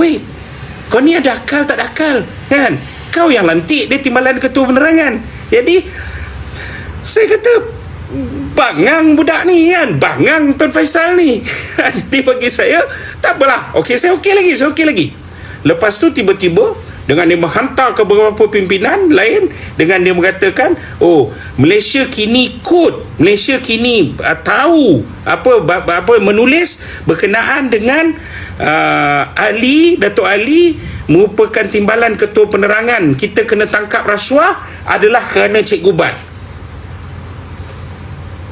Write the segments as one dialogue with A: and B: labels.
A: Weh, kau ni ada akal tak ada akal? Kan? Kau yang lantik dia timbalan ketua penerangan. Jadi, saya kata, bangang budak ni kan? Bangang Tuan Faisal ni. Jadi bagi saya, tak apalah. Okey, saya okey lagi, saya okey lagi. Lepas tu tiba-tiba, dengan dia menghantar ke beberapa pimpinan lain dengan dia mengatakan oh Malaysia kini kod Malaysia kini uh, tahu apa apa menulis berkenaan dengan uh, Ali Datuk Ali merupakan timbalan ketua penerangan. Kita kena tangkap rasuah adalah kerana Cik Gubat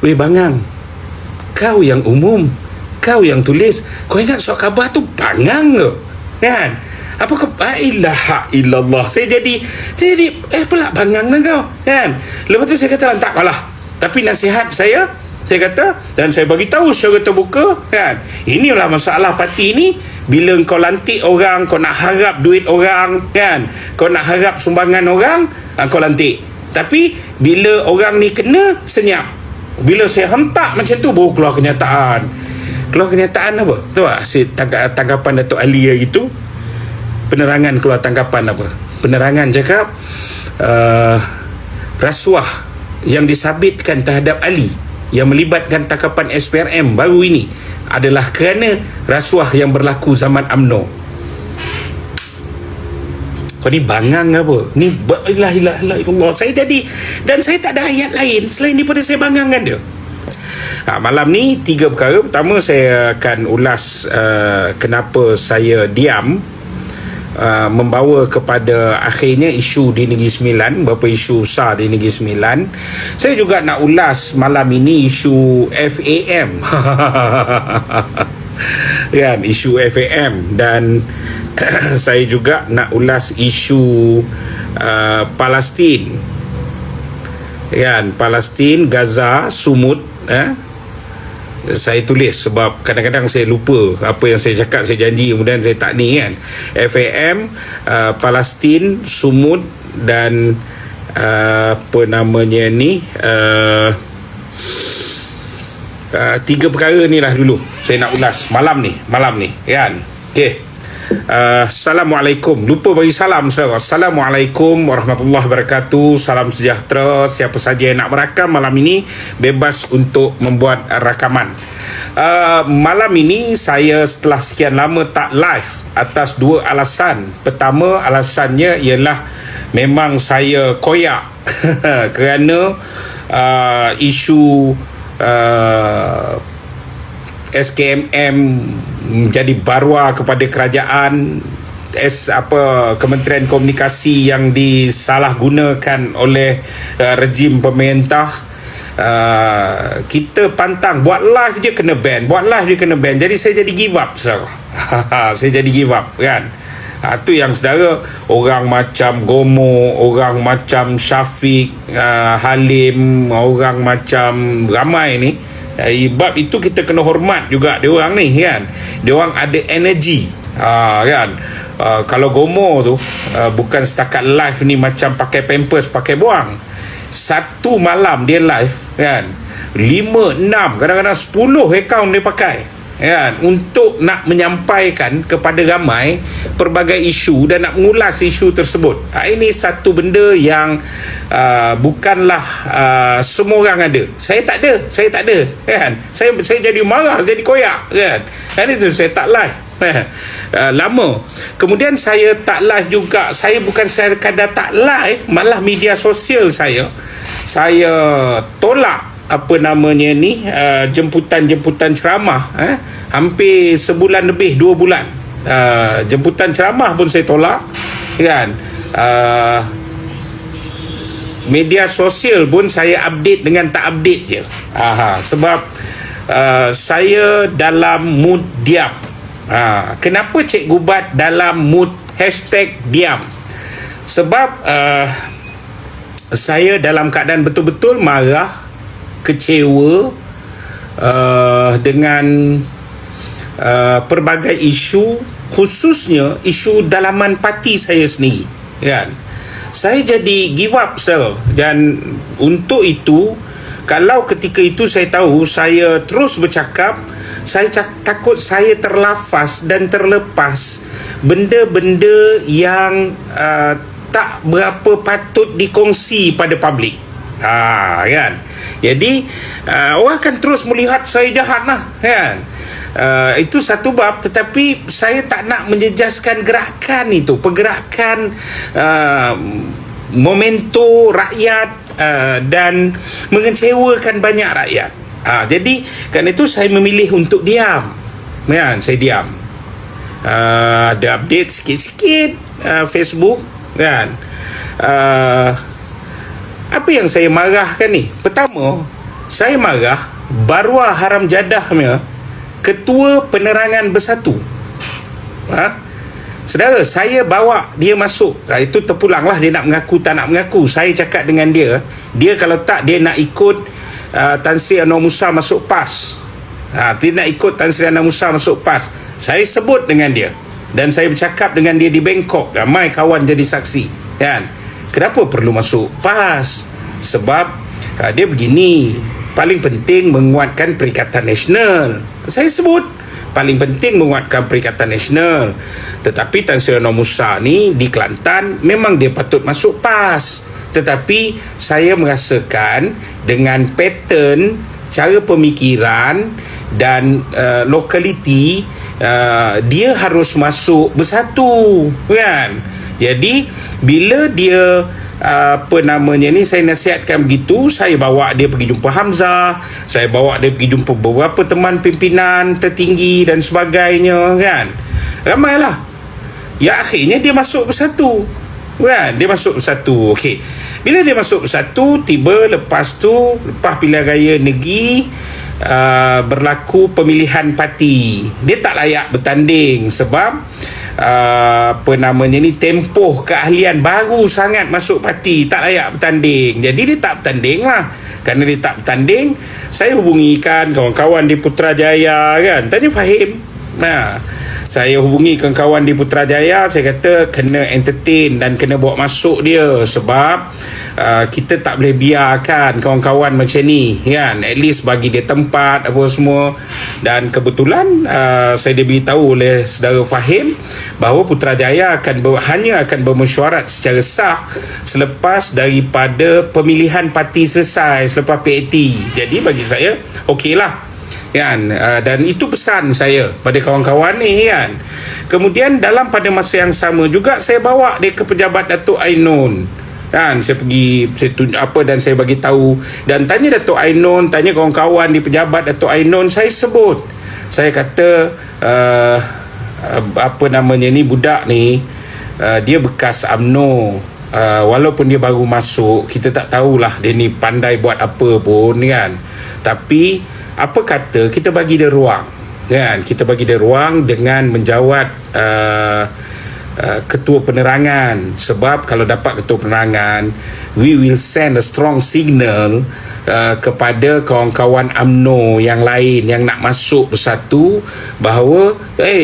A: Weh bangang kau yang umum kau yang tulis. Kau ingat surat khabar tu? Bangang ke? Kan? Apa ke? La ilaha illallah. Saya jadi saya jadi eh pula bangang dah kau. Kan? Lepas tu saya kata tak apalah tapi nasihat saya saya kata dan saya bagi tahu secara terbuka kan? Inilah masalah parti ni. Bila kau lantik orang kau nak harap duit orang kan? Kau nak harap sumbangan orang ah, kau lantik. Tapi bila orang ni kena senyap bila saya hentak macam tu baru keluar kenyataan. Keluar kenyataan apa? Tu lah tanggapan Datuk Ali hari tu? Penerangan keluar tanggapan apa? Penerangan cakap uh, rasuah yang disabitkan terhadap Ali yang melibatkan tangkapan SPRM baru ini adalah kerana rasuah yang berlaku zaman AMNO kau ni bangang apa? Ni ilah ilah ilah Allah saya jadi dan saya tak ada ayat lain selain daripada saya bangangkan dia. Ha, malam ni tiga perkara. Pertama saya akan ulas uh, kenapa saya diam Uh, membawa kepada akhirnya isu di Negeri Sembilan beberapa isu besar di Negeri Sembilan. Saya juga nak ulas malam ini isu FAM kan isu FAM dan saya juga nak ulas isu uh, Palestin. Kan Palestin Gaza Sumut eh saya tulis sebab kadang-kadang saya lupa apa yang saya cakap saya janji kemudian saya tak ni kan. FAM uh, Palestin Sumut dan uh, apa namanya ni uh, uh, tiga perkara ni lah dulu. Saya nak ulas malam ni malam ni kan? Ok Uh, Assalamualaikum. Lupa bagi salam saudara Assalamualaikum warahmatullahi wabarakatuh. Salam sejahtera. Siapa saja yang nak merakam malam ini Bebas untuk membuat rakaman. Uh, Malam ini saya setelah sekian lama tak live Atas dua alasan. Pertama alasannya ialah Memang saya koyak. Kerana uh, Isu uh, SKMM menjadi barua kepada kerajaan S apa Kementerian Komunikasi yang disalahgunakan oleh uh, rejim pemerintah. Uh, kita pantang buat live je kena ban buat live je kena ban. Jadi saya jadi give up saudara saya jadi give up kan? Ha, tu yang saudara orang macam Gomo, orang macam Syafiq, uh, Halim, orang macam ramai ni Eh, bab itu kita kena hormat juga dia orang ni kan. Dia orang ada energi. Ha, kan. Uh, kalau gomo tu uh, bukan setakat live ni macam pakai pampers pakai buang satu malam dia live kan lima, enam, kadang-kadang sepuluh akaun dia pakai kan untuk nak menyampaikan kepada ramai pelbagai isu dan nak mengulas isu tersebut. Ha, ini satu benda yang uh, bukanlah uh, semua orang ada. Saya tak ada saya tak ada kan? Saya saya jadi marah jadi koyak kan? Kan itu saya tak live Uh, lama. Kemudian saya tak live juga. Saya bukan saya kadar tak live malah media sosial saya. Saya tolak apa namanya ni uh, jemputan-jemputan ceramah eh? Hampir sebulan lebih dua bulan. Uh, jemputan ceramah pun saya tolak kan? Uh, media sosial pun saya update dengan tak update je. Aha, sebab uh, saya dalam mood diam. Uh, kenapa Cik Gubat dalam mood hashtag diam? Sebab uh, saya dalam keadaan betul-betul marah kecewa uh, dengan uh, pelbagai isu khususnya isu dalaman parti saya sendiri kan saya jadi give up sel dan untuk itu kalau ketika itu saya tahu saya terus bercakap saya cak, takut saya terlafaz dan terlepas benda-benda yang uh, tak berapa patut dikongsi pada publik. Ha kan. Jadi uh, orang akan terus melihat saya jahat lah kan. Uh, itu satu bab tetapi saya tak nak menjejaskan gerakan itu. Pergerakan uh, momento rakyat uh, dan mengecewakan banyak rakyat. Uh, jadi kan itu saya memilih untuk diam. Kan? Saya diam. Uh, ada update sikit-sikit uh, Facebook kan? Uh, apa yang saya marahkan ni pertama saya marah baruah haram jadahnya Ketua Penerangan Bersatu. Ha? Saudara, saya bawa dia masuk. Ha, itu terpulanglah dia nak mengaku tak nak mengaku. Saya cakap dengan dia, dia kalau tak dia nak ikut uh, Tan Sri Anwar Musa masuk PAS. Ha, dia nak ikut Tan Sri Anwar Musa masuk PAS. Saya sebut dengan dia dan saya bercakap dengan dia di Bangkok. Ramai kawan jadi saksi. Kan? Kenapa perlu masuk PAS? Sebab uh, dia begini, paling penting menguatkan Perikatan Nasional. Saya sebut paling penting menguatkan Perikatan Nasional. Tetapi Tan Sri Musa ni di Kelantan memang dia patut masuk PAS. Tetapi saya merasakan dengan pattern cara pemikiran dan uh, lokaliti uh, dia harus masuk bersatu kan. Jadi bila dia apa namanya ni saya nasihatkan begitu saya bawa dia pergi jumpa Hamzah saya bawa dia pergi jumpa beberapa teman pimpinan tertinggi dan sebagainya kan? Ramailah. Ya akhirnya dia masuk bersatu kan? Dia masuk bersatu. Okey. Bila dia masuk bersatu tiba lepas tu lepas pilihan raya negeri uh, berlaku pemilihan parti. Dia tak layak bertanding sebab Uh, apa namanya ni tempoh keahlian baru sangat masuk parti. Tak layak bertanding. Jadi dia tak bertanding lah. Kerana dia tak bertanding saya hubungi kan kawan-kawan di Putrajaya kan. Tanya Fahim. Nah saya hubungi kawan-kawan di Putrajaya. Saya kata kena entertain dan kena bawa masuk dia. Sebab uh, kita tak boleh biarkan kawan-kawan macam ni kan? At least bagi dia tempat apa semua. Dan kebetulan uh, saya diberitahu oleh saudara Fahim bahawa Putrajaya akan ber, hanya akan bermesyuarat secara sah selepas daripada pemilihan parti selesai selepas PAT jadi bagi saya okeylah kan? Uh, dan itu pesan saya pada kawan-kawan ni kan? Kemudian dalam pada masa yang sama juga saya bawa dia ke pejabat Datuk Ainun kan saya pergi saya tunjuk apa dan saya bagi tahu. Dan tanya Datuk Ainon tanya kawan-kawan di pejabat Datuk Ainon saya sebut. Saya kata uh, apa namanya ni budak ni uh, dia bekas AMNO uh, walaupun dia baru masuk kita tak tahulah dia ni pandai buat apa pun kan. Tapi apa kata kita bagi dia ruang. Kan kita bagi dia ruang dengan menjawat uh, Uh, ketua penerangan. Sebab kalau dapat ketua penerangan we will send a strong signal uh, kepada kawan-kawan AMNO yang lain yang nak masuk bersatu bahawa eh hey,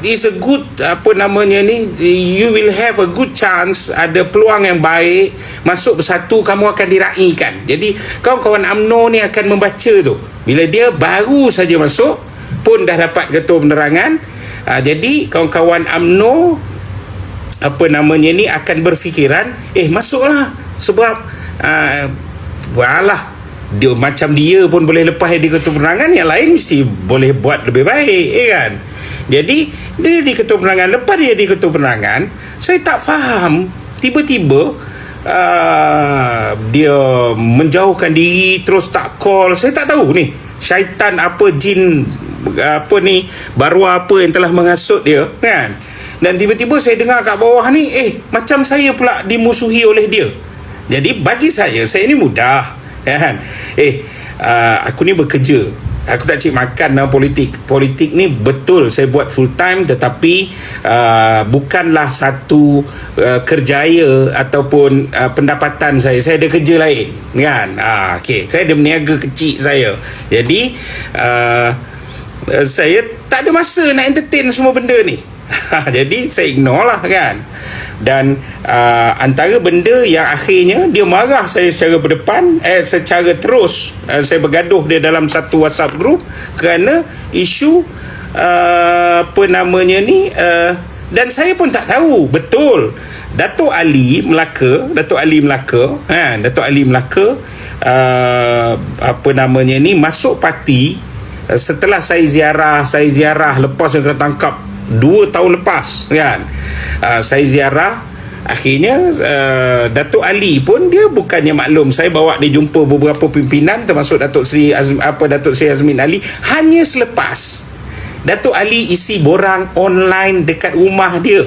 A: is a good apa namanya ni you will have a good chance ada peluang yang baik masuk bersatu kamu akan diraikan. Jadi kawan-kawan AMNO ni akan membaca tu. Bila dia baru saja masuk pun dah dapat ketua penerangan. Uh, jadi kawan-kawan AMNO apa namanya ni akan berfikiran eh masuklah sebab uh, walah dia macam dia pun boleh lepas di ketua penerangan yang lain mesti boleh buat lebih baik eh kan? Jadi dia di ketua penerangan lepas dia di ketua penerangan saya tak faham. Tiba-tiba uh, dia menjauhkan diri terus tak call. Saya tak tahu ni syaitan apa jin apa ni baru apa yang telah mengasut dia kan dan tiba-tiba saya dengar kat bawah ni eh macam saya pula dimusuhi oleh dia. Jadi bagi saya saya ni mudah kan? Eh uh, aku ni bekerja. Aku tak cik makan dalam politik. Politik ni betul saya buat full time tetapi uh, bukanlah satu uh, kerjaya ataupun uh, pendapatan saya. Saya ada kerja lain kan? Uh, okay. saya ada meniaga kecil saya. Jadi uh, saya tak ada masa nak entertain semua benda ni jadi saya ignore lah kan. Dan uh, antara benda yang akhirnya dia marah saya secara berdepan eh secara terus uh, saya bergaduh dia dalam satu WhatsApp group kerana isu uh, apa namanya ni uh, dan saya pun tak tahu. Betul. Datuk Ali Melaka Datuk Ali Melaka ha, Datuk Ali Melaka uh, apa namanya ni masuk parti uh, setelah saya ziarah saya ziarah lepas saya kena tangkap 2 tahun lepas kan? Uh, saya ziarah. Akhirnya uh, Datuk Ali pun dia bukannya maklum. Saya bawa dia jumpa beberapa pimpinan termasuk Datuk Seri Azm, apa Datuk Seri Azmin Ali hanya selepas Datuk Ali isi borang online dekat rumah dia.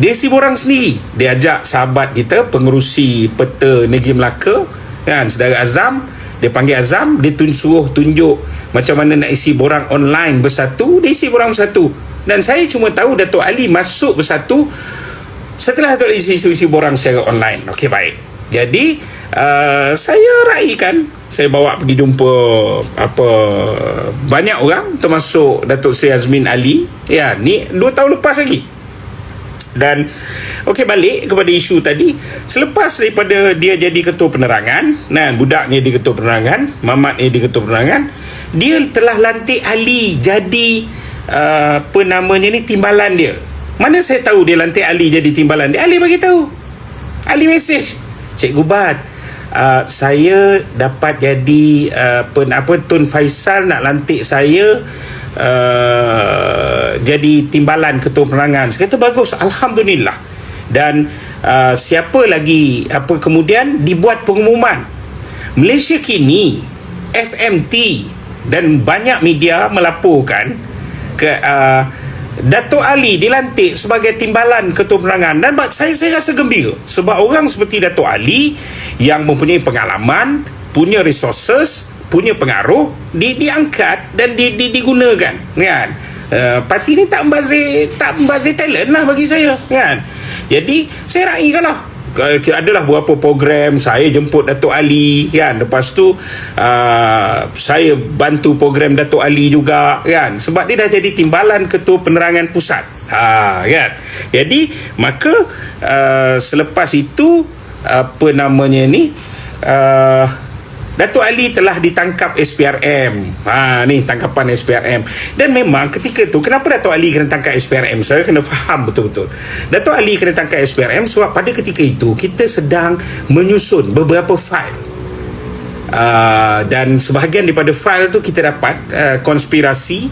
A: Dia isi borang sendiri. Dia ajak sahabat kita pengerusi peta Negeri Melaka kan? Saudara Azam dia panggil Azam dia tun suruh tunjuk macam mana nak isi borang online bersatu dia isi borang bersatu. Dan saya cuma tahu Datuk Ali masuk bersatu setelah Datuk Ali isi, isi borang secara online. Okey baik. Jadi uh, saya raikan. Saya bawa pergi jumpa apa banyak orang termasuk Datuk Seri Azmin Ali. Ya ni 2 tahun lepas lagi. Dan okey balik kepada isu tadi. Selepas daripada dia jadi ketua penerangan nah budaknya di ketua penerangan mamat ni di ketua penerangan dia telah lantik Ali jadi uh, apa namanya ni timbalan dia. Mana saya tahu dia lantik Ali jadi timbalan dia? Ali bagi tahu. Ali mesej. Cikgu Bat uh, saya dapat jadi uh, pen, apa Tun Faisal nak lantik saya uh, jadi timbalan ketua penerangan. Saya kata bagus Alhamdulillah dan uh, siapa lagi apa kemudian dibuat pengumuman. Malaysia kini FMT dan banyak media melaporkan ke uh, Datuk Ali dilantik sebagai timbalan ketua penerangan. Dan saya saya rasa gembira sebab orang seperti Datuk Ali yang mempunyai pengalaman punya resources punya pengaruh di diangkat dan di, di digunakan kan? Uh, parti ni tak membazir tak membazir talent lah bagi saya kan jadi saya raikan lah adalah beberapa program saya jemput Datuk Ali kan. Lepas tu uh, saya bantu program Datuk Ali juga kan. Sebab dia dah jadi timbalan ketua penerangan pusat. Ha kan. Jadi maka uh, selepas itu apa namanya ni uh, Datuk Ali telah ditangkap SPRM. Ha ni tangkapan SPRM. Dan memang ketika tu kenapa Datuk Ali kena tangkap SPRM? Saya kena faham betul-betul. Datuk Ali kena tangkap SPRM sebab pada ketika itu kita sedang menyusun beberapa fail. Uh, dan sebahagian daripada fail tu kita dapat uh, konspirasi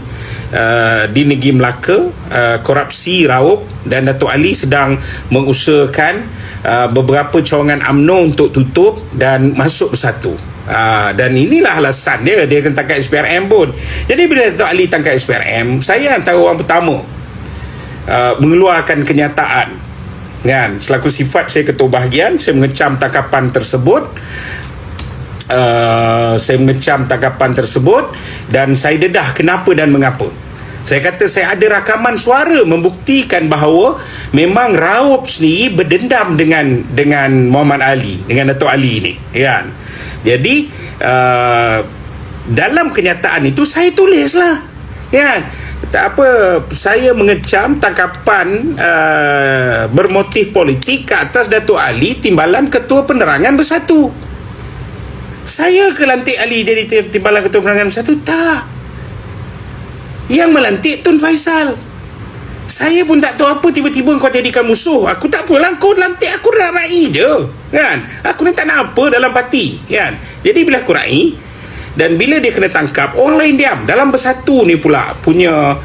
A: uh, di negeri Melaka, uh, korupsi raup dan Datuk Ali sedang mengusahakan uh, beberapa cawangan UMNO untuk tutup dan masuk bersatu. Ha, dan inilah alasan dia. Dia akan tangkap SPRM pun. Jadi bila Datuk Ali tangkap SPRM saya antara orang pertama uh, mengeluarkan kenyataan. Kan? Selaku sifat saya ketua bahagian saya mengecam tangkapan tersebut. Uh, saya mengecam tangkapan tersebut dan saya dedah kenapa dan mengapa. Saya kata saya ada rakaman suara membuktikan bahawa memang Raup sendiri berdendam dengan dengan Muhammad Ali dengan Datuk Ali ni kan jadi uh, dalam kenyataan itu saya tulislah. Ya. Tak apa saya mengecam tangkapan uh, bermotif politik ke atas Datuk Ali timbalan ketua penerangan bersatu. Saya ke lantik Ali jadi timbalan ketua penerangan bersatu tak. Yang melantik Tun Faisal. Saya pun tak tahu apa tiba-tiba kau jadikan musuh. Aku tak apalah kau lantik aku raih je. Kan? Aku ni tak nak apa dalam parti. Kan? Jadi bila aku raih dan bila dia kena tangkap, orang lain diam. Dalam bersatu ni pula punya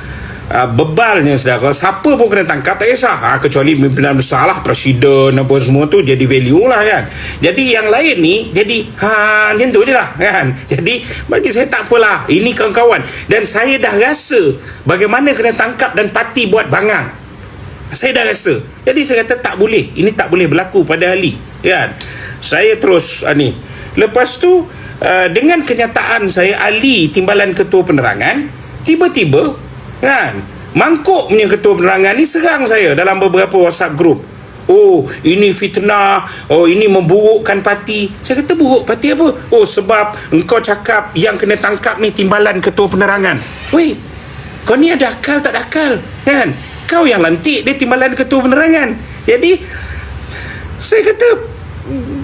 A: uh, bebalnya saudara. Siapa pun kena tangkap tak kisah. Ha, kecuali pimpinan besar lah, presiden apa semua tu jadi value lah kan. Jadi yang lain ni jadi ha macam tu je lah kan. Jadi bagi saya tak apalah. Ini kawan-kawan. Dan saya dah rasa bagaimana kena tangkap dan parti buat bangang. Saya dah rasa. Jadi saya kata tak boleh. Ini tak boleh berlaku pada Ali. Kan? Saya terus uh, ni. Lepas tu uh, dengan kenyataan saya Ali timbalan ketua penerangan, tiba-tiba kan mangkuk punya ketua penerangan ni serang saya dalam beberapa WhatsApp group. Oh, ini fitnah. Oh, ini memburukkan parti. Saya kata buruk parti apa? Oh, sebab engkau cakap yang kena tangkap ni timbalan ketua penerangan. Weh, kau ni ada akal tak ada akal? Kan? Kau yang lantik dia timbalan ketua penerangan. Jadi, saya kata,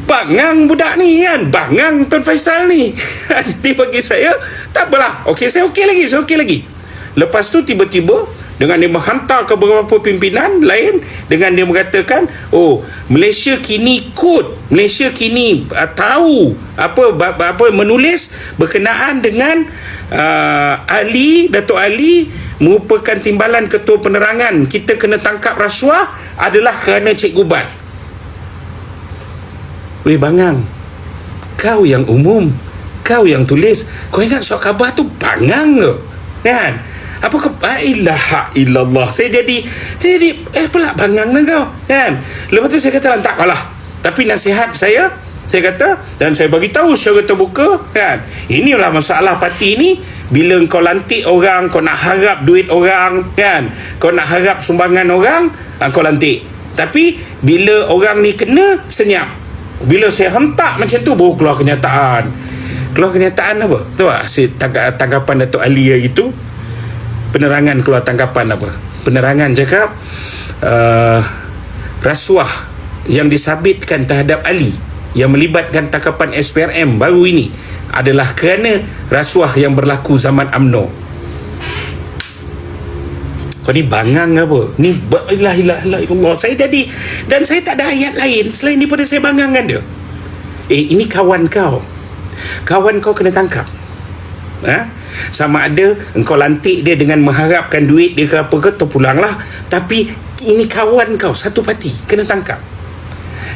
A: bangang budak ni kan? Bangang Tuan Faisal ni. Jadi bagi saya, tak apalah. Okey, saya okey lagi. Saya okey lagi. Lepas tu tiba-tiba dengan dia menghantar ke beberapa pimpinan lain dengan dia mengatakan oh Malaysia kini kod Malaysia kini uh, tahu apa apa menulis berkenaan dengan uh, Ali Datuk Ali merupakan timbalan ketua penerangan. Kita kena tangkap rasuah adalah kerana Cikgu Bat. Weh Bangang kau yang umum kau yang tulis. Kau ingat surat khabar tu Bangang ke? Kan apa ke ilaha illallah. Saya jadi saya jadi eh pelak bangang dah kau kan? Lepas tu saya kata lah tapi nasihat saya saya kata dan saya bagi tahu secara terbuka kan? Inilah masalah parti ni. Bila kau lantik orang kau nak harap duit orang kan? Kau nak harap sumbangan orang ah, kau lantik. Tapi bila orang ni kena senyap. Bila saya hentak macam tu baru keluar kenyataan. Keluar kenyataan apa? Tu lah tanggapan Datuk Ali itu penerangan keluar tanggapan apa? Penerangan cakap uh, rasuah yang disabitkan terhadap Ali yang melibatkan tangkapan SPRM baru ini adalah kerana rasuah yang berlaku zaman AMNO kau ni bangang apa? Ni la ilaha illallah. Saya jadi dan saya tak ada ayat lain selain daripada saya bangangan dia. Eh ini kawan kau. Kawan kau kena tangkap. Ha? Sama ada engkau lantik dia dengan mengharapkan duit dia ke apa ke terpulanglah. Tapi ini kawan kau satu parti kena tangkap.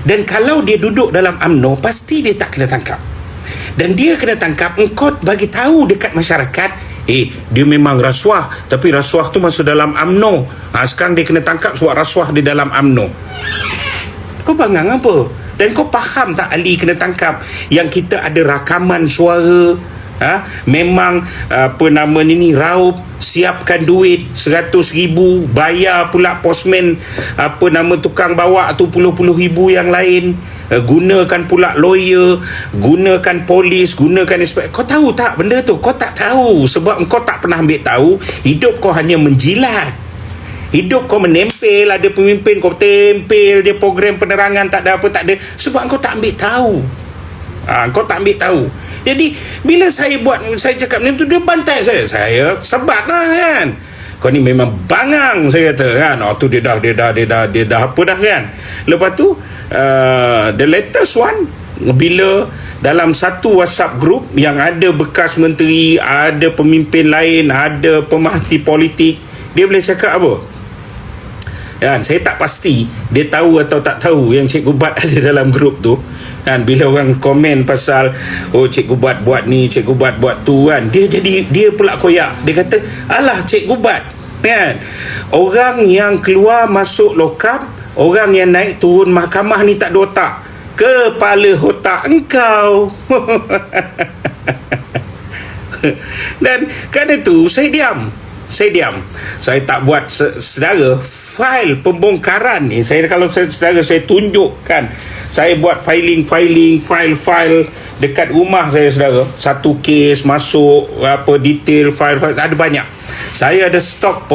A: Dan kalau dia duduk dalam AMNO pasti dia tak kena tangkap. Dan dia kena tangkap engkau bagi tahu dekat masyarakat eh dia memang rasuah tapi rasuah tu masuk dalam AMNO ha, sekarang dia kena tangkap sebab rasuah di dalam AMNO kau bangang apa? Dan kau faham tak Ali kena tangkap? Yang kita ada rakaman suara ha? memang apa nama ni ni raup siapkan duit 100 ribu bayar pula postman apa nama tukang bawa tu puluh-puluh ribu yang lain. Uh, gunakan pula lawyer gunakan polis gunakan inspek kau tahu tak benda tu? Kau tak tahu. Sebab kau tak pernah ambil tahu hidup kau hanya menjilat. Hidup kau menempel Ada pemimpin kau tempel Dia program penerangan Tak ada apa tak ada. Sebab kau tak ambil tahu. Ha, Kau tak ambil tahu jadi bila saya buat saya cakap ni tu dia bantai saya. Saya sebat lah kan. Kau ni memang bangang saya kata kan. Oh tu dia dah dia dah dia dah dia dah apa dah kan. Lepas tu uh, the latest one bila dalam satu WhatsApp group yang ada bekas menteri, ada pemimpin lain, ada pemerhati politik, dia boleh cakap apa? Kan, saya tak pasti dia tahu atau tak tahu yang Cikgu Bat ada dalam grup tu kan? Bila orang komen pasal oh cikgu buat buat ni cikgu buat buat tu kan? Dia jadi dia pula koyak. Dia kata alah cikgu buat kan? Orang yang keluar masuk lokap orang yang naik turun mahkamah ni tak ada otak. Kepala otak engkau. Dan kerana tu saya diam saya diam. Saya tak buat sedara fail pembongkaran ni. Saya kalau saya sedara saya tunjukkan. Saya buat filing filing file file dekat rumah saya saudara satu kes masuk apa detail file file ada banyak. Saya ada stok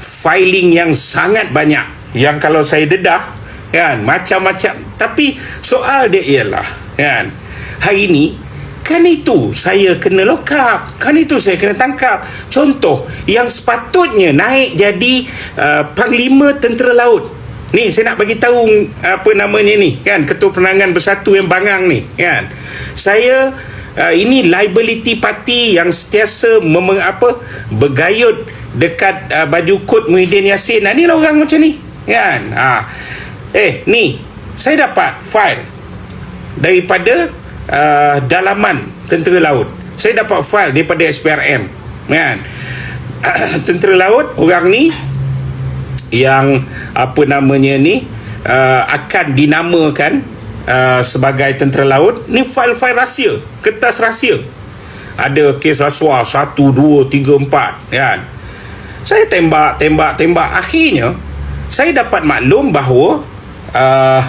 A: filing yang sangat banyak. Yang kalau saya dedah kan macam-macam. Tapi soal dia ialah kan hari ini kan itu saya kena lock up kan itu saya kena tangkap contoh yang sepatutnya naik jadi uh, panglima tentera laut Ni saya nak bagi tahu apa namanya ni kan ketua penerangan bersatu yang bangang ni kan. Saya uh, ini liability party yang sentiasa memeng, apa bergayut dekat uh, baju kod Muhyiddin Yassin. Nah, ni lah orang macam ni kan. Ha. Eh ni saya dapat file daripada uh, dalaman tentera laut. Saya dapat file daripada SPRM kan. tentera laut orang ni yang apa namanya ni uh, akan dinamakan uh, sebagai tentera laut ni fail-fail rahsia kertas rahsia ada kes rasuah 1 2 3 4 kan saya tembak tembak tembak akhirnya saya dapat maklum bahawa uh,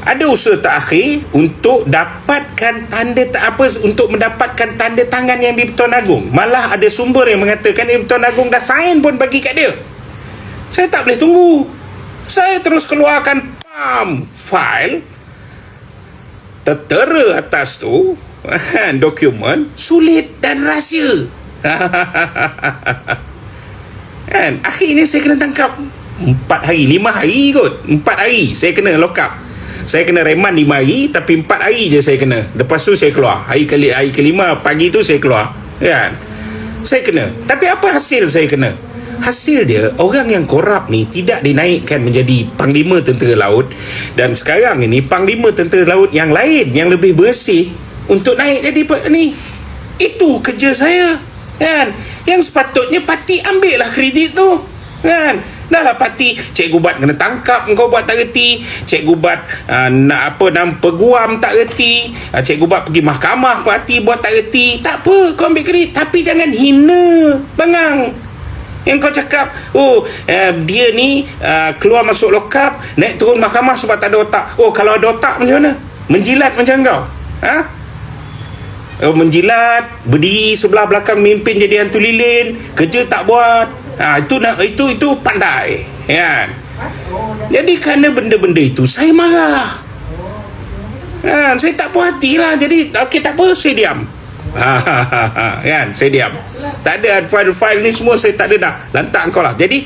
A: ada usaha terakhir untuk dapatkan tanda tak apa untuk mendapatkan tanda tangan yang di Pertuan Agong. Malah ada sumber yang mengatakan di Pertuan Agong dah sign pun bagi kat dia. Saya tak boleh tunggu. Saya terus keluarkan pam file tertera atas tu dokumen sulit dan rahsia. Kan? Akhirnya saya kena tangkap. Empat hari, lima hari kot. Empat hari saya kena lock up. Saya kena reman lima hari tapi empat hari je saya kena. Lepas tu saya keluar. Hari, kali, hari kelima pagi tu saya keluar. Kan? Saya kena. Tapi apa hasil saya kena? Hasil dia, orang yang korap ni tidak dinaikkan menjadi panglima tentera laut dan sekarang ini panglima tentera laut yang lain yang lebih bersih untuk naik jadi ni. Itu kerja saya. Kan? Yang sepatutnya parti ambil lah kredit tu. Kan? Dah lah parti Cikgu Bat kena tangkap Kau buat tak reti. Cikgu Bat uh, Nak apa Nama peguam tak reti. Uh, Cikgu Bat pergi mahkamah Parti buat tak reti. Tak apa Kau ambil kredit Tapi jangan hina Bangang. Yang kau cakap Oh uh, Dia ni uh, Keluar masuk lokap Naik turun mahkamah Sebab tak ada otak. Oh kalau ada otak macam mana? Menjilat macam kau. Ha? Oh, menjilat berdiri sebelah belakang mimpin jadi hantu lilin kerja tak buat Ha, itu nak itu itu pandai, kan? Jadi kerana benda-benda itu saya marah. Ha, saya tak puas hati lah. Jadi okey tak apa, saya diam. Ha, ha, ha, ha, kan? Saya diam. Tak ada file-file ni semua saya tak ada dah. Lantak kau lah. Jadi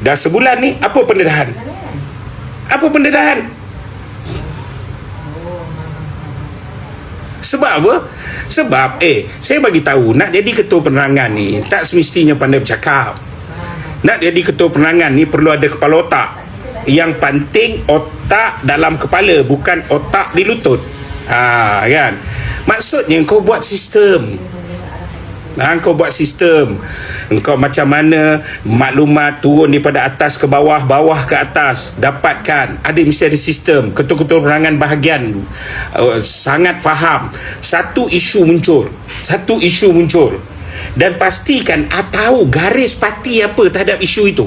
A: dah sebulan ni apa pendedahan? Apa pendedahan? Sebab apa? Sebab eh saya bagi tahu nak jadi ketua penerangan ni tak semestinya pandai bercakap. Nak jadi ketua penerangan ni perlu ada kepala otak. Yang penting otak dalam kepala bukan otak di lutut. Ha kan. Maksudnya kau buat sistem. Ha, kau buat sistem. Kau macam mana maklumat turun daripada atas ke bawah, bawah ke atas. Dapatkan. Ada mesti ada sistem. Ketua-ketua penerangan bahagian uh, sangat faham. Satu isu muncul. Satu isu muncul dan pastikan ah, tahu garis parti apa terhadap isu itu.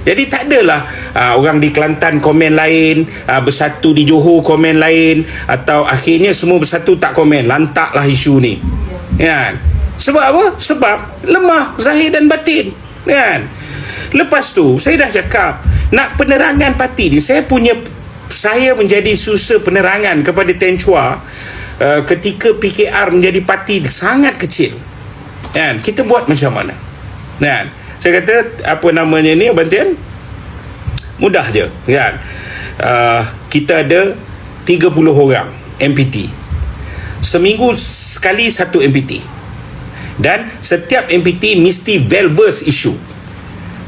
A: Jadi tak adalah uh, orang di Kelantan komen lain, uh, bersatu di Johor komen lain atau akhirnya semua bersatu tak komen, lantaklah isu ni. Kan? Sebab apa? Sebab lemah zahir dan batin. Kan? Lepas tu saya dah cakap nak penerangan parti ni saya punya saya menjadi susah penerangan kepada Ten Chua uh, ketika PKR menjadi parti sangat kecil. Kan? Kita buat macam mana? Kan? Saya kata apa namanya ni bantian mudah je kan? Uh, kita ada 30 orang MPT seminggu sekali satu MPT dan setiap MPT mesti well versed issue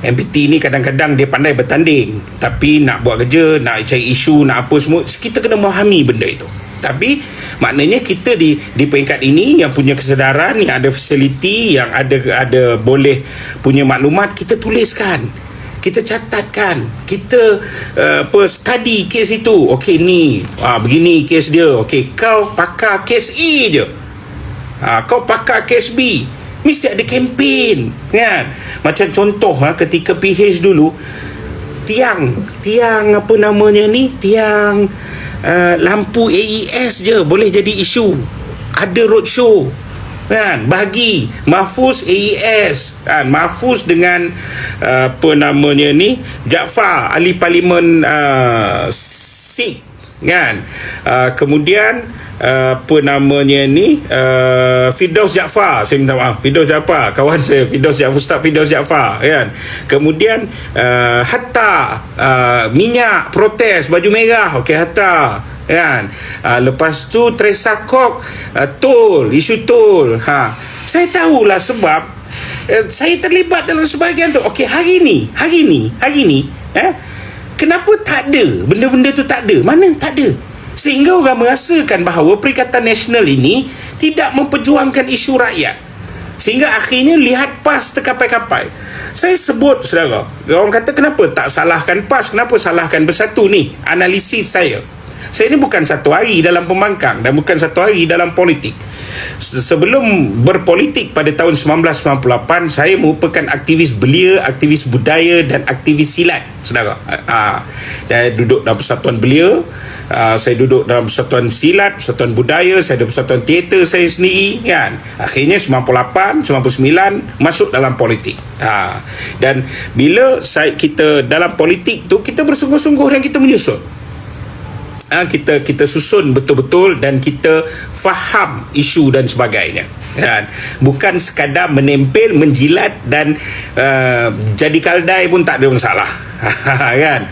A: MPT ni kadang-kadang dia pandai bertanding tapi nak buat kerja nak cari isu nak apa semua kita kena memahami benda itu. Tapi maknanya kita di di peringkat ini yang punya kesedaran yang ada facility yang ada ada boleh punya maklumat kita tuliskan. Kita catatkan. Kita uh, apa study kes itu. Okey ni. Ah begini kes dia. Okey kau pakar kes E je ah kau pakar kes B. Mesti ada kempen kan macam contoh ha, ketika PH dulu tiang tiang apa namanya ni? Tiang uh, lampu AES je boleh jadi isu. Ada roadshow kan bagi Mahfuz AES kan Mahfuz dengan uh, apa namanya ni? Jaafar ahli parlimen uh, Sikh kan uh, kemudian Uh, apa namanya ni? Uh, Fidaus Jaafar saya minta maaf. Fidaus Jaafar kawan saya Fidaus Jaafar Ustaz Fidaus Jaafar kan? Kemudian uh, hatta. Uh, minyak protes baju merah. Okey hatta kan? Uh, lepas tu Teresa Kok uh, tol isu tol ha. Saya tahulah sebab uh, saya terlibat dalam sebahagian tu. Okey hari ni hari ni hari ni eh kenapa tak ada? Benda-benda tu tak ada. Mana tak ada sehingga orang merasakan bahawa Perikatan Nasional ini tidak memperjuangkan isu rakyat. Sehingga akhirnya lihat PAS terkapai-kapai. Saya sebut saudara orang kata kenapa tak salahkan PAS? Kenapa salahkan bersatu ni? Analisis saya. Saya ini bukan satu hari dalam pembangkang dan bukan satu hari dalam politik sebelum berpolitik pada tahun 1998 saya merupakan aktivis belia aktivis budaya dan aktivis silat saudara ha, saya duduk dalam persatuan belia uh, saya duduk dalam persatuan silat, persatuan budaya, saya ada persatuan teater saya sendiri kan. Akhirnya 98, 99 masuk dalam politik. Ha. Dan bila saya kita dalam politik tu kita bersungguh-sungguh dan kita menyusun. Ha, kita kita susun betul-betul dan kita faham isu dan sebagainya. kan bukan sekadar menempel menjilat dan uh, jadi kaldai pun tak ada masalah kan